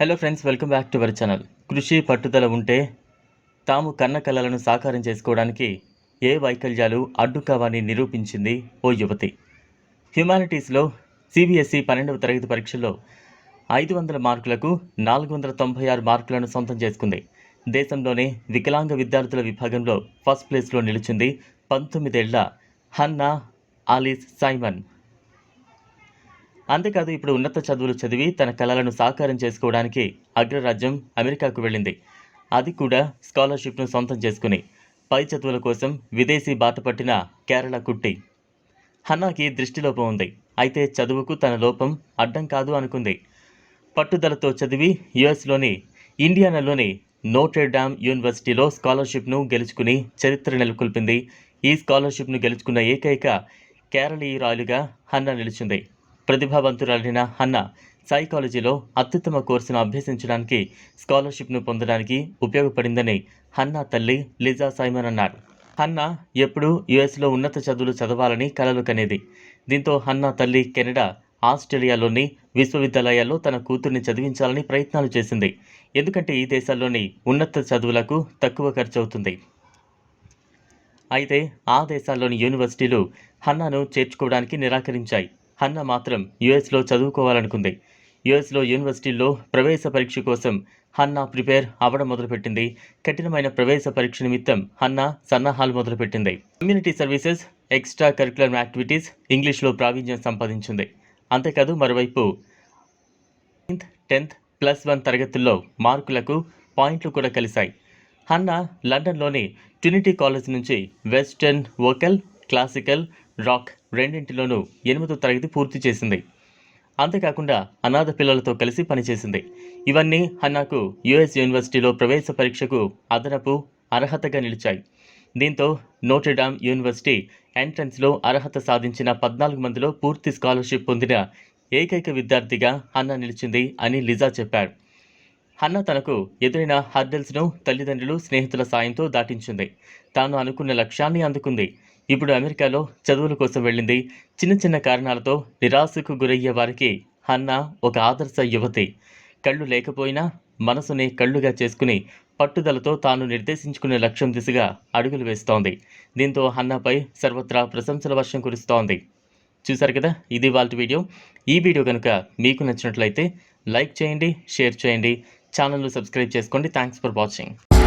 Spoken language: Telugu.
Hello friends welcome back to our channel కృషి పట్టుదల ఉంటే తాము కన్న కలలను సాకారం చేసుకోవడానికి ఏ వైకల్యాలు అడ్డు కావని నిరూపించింది ఓ యువతి. హ్యుమానిటీస్లో సిబిఎస్ఈ పన్నెండవ తరగతి పరీక్షలో ఐదు వందల మార్కులకు నాలుగు వందల తొంభై ఆరు మార్కులను సొంతం చేసుకుంది. దేశంలోనే వికలాంగ విద్యార్థుల విభాగంలో ఫస్ట్ ప్లేస్లో నిలిచింది పంతొమ్మిదేళ్ళ హన్నా ఆలిస్ సైమన్. అంతేకాదు ఇప్పుడు ఉన్నత చదువులు చదివి తన కళలను సాకారం చేసుకోవడానికి అగ్రరాజ్యం అమెరికాకు వెళ్ళింది. అది కూడా స్కాలర్షిప్ను సొంతం చేసుకుని పై చదువుల కోసం విదేశీ బాట పట్టిన కేరళ కుట్టి. హన్నాకి దృష్టిలోపం ఉంది. అయితే చదువుకు తన లోపం అడ్డం కాదు అనుకుంది. పట్టుదలతో చదివి యుఎస్లోని ఇండియానాలోని నోటర్ డామ్ యూనివర్సిటీలో స్కాలర్షిప్ను గెలుచుకుని చరిత్ర నెలకొల్పింది. ఈ స్కాలర్షిప్ను గెలుచుకున్న ఏకైక కేరళీయురాలుగా హన్నా నిలిచింది. ప్రతిభావంతురాలైన హన్నా సైకాలజీలో అత్యుత్తమ కోర్సును అభ్యసించడానికి స్కాలర్షిప్ను పొందడానికి ఉపయోగపడిందని హన్నా తల్లి లిజా సైమన్ అన్నారు. హన్నా ఎప్పుడూ యుఎస్లో ఉన్నత చదువులు చదవాలని కలలు కనేది. దీంతో హన్నా తల్లి కెనడా ఆస్ట్రేలియాలోని విశ్వవిద్యాలయాల్లో తన కూతుర్ని చదివించాలని ప్రయత్నాలు చేసింది. ఎందుకంటే ఈ దేశాల్లోని ఉన్నత చదువులకు తక్కువ ఖర్చు అవుతుంది అయితే ఆ దేశాల్లోని యూనివర్సిటీలు హన్నాను చేర్చుకోవడానికి నిరాకరించాయి. హన్నా మాత్రం యుఎస్లో చదువుకోవాలనుకుంది. యుఎస్లో యూనివర్సిటీల్లో ప్రవేశ పరీక్ష కోసం హన్నా ప్రిపేర్ అవ్వడం మొదలుపెట్టింది. కఠినమైన ప్రవేశ పరీక్ష నిమిత్తం హన్నా సన్నాహాలు మొదలుపెట్టింది. Community services extra curricular activities ఇంగ్లీష్లో ప్రావీణ్యం సంపాదించింది. అంతేకాదు మరోవైపు నైన్త్ టెన్త్ ప్లస్ వన్ తరగతుల్లో మార్కులకు పాయింట్లు కూడా కలిశాయి. హన్నా లండన్లోని ట్రినిటీ కాలేజ్ నుంచి వెస్టర్న్ వోకల్ క్లాసికల్ రాక్ రెండింటిలోనూ ఎనిమిదో తరగతి పూర్తి చేసింది. అంతేకాకుండా అనాథ పిల్లలతో కలిసి పనిచేసింది. ఇవన్నీ హన్నాకు యుఎస్ యూనివర్సిటీలో ప్రవేశ పరీక్షకు అదనపు అర్హతగా నిలిచాయి. దీంతో నోటర్డామ్ యూనివర్సిటీ ఎంట్రన్స్లో అర్హత సాధించిన పద్నాలుగు మందిలో పూర్తి స్కాలర్షిప్ పొందిన ఏకైక విద్యార్థిగా హన్నా నిలిచింది అని లిజా చెప్పారు. హన్నా తనకు ఎదురైన హర్డల్స్ను తల్లిదండ్రులు స్నేహితుల సాయంతో దాటించింది. తాను అనుకున్న లక్ష్యాన్ని అందుకుంది. ఇప్పుడు అమెరికాలో చదువుల కోసం వెళ్ళింది. చిన్న చిన్న కారణాలతో నిరాశకు గురయ్యే వారికి హన్నా ఒక ఆదర్శ యువతి. కళ్ళు లేకపోయినా మనసుని కళ్ళుగా చేసుకుని పట్టుదలతో తాను నిర్దేశించుకునే లక్ష్యం దిశగా అడుగులు వేస్తోంది. దీంతో హన్నాపై సర్వత్రా ప్రశంసల వర్షం కురుస్తోంది. చూశారు కదా? ఇది వాళ్ళ వీడియో. ఈ వీడియో కనుక మీకు నచ్చినట్లయితే లైక్ చేయండి షేర్ చేయండి. ఛానల్ను సబ్స్క్రైబ్ చేసుకోండి. Thanks for watching.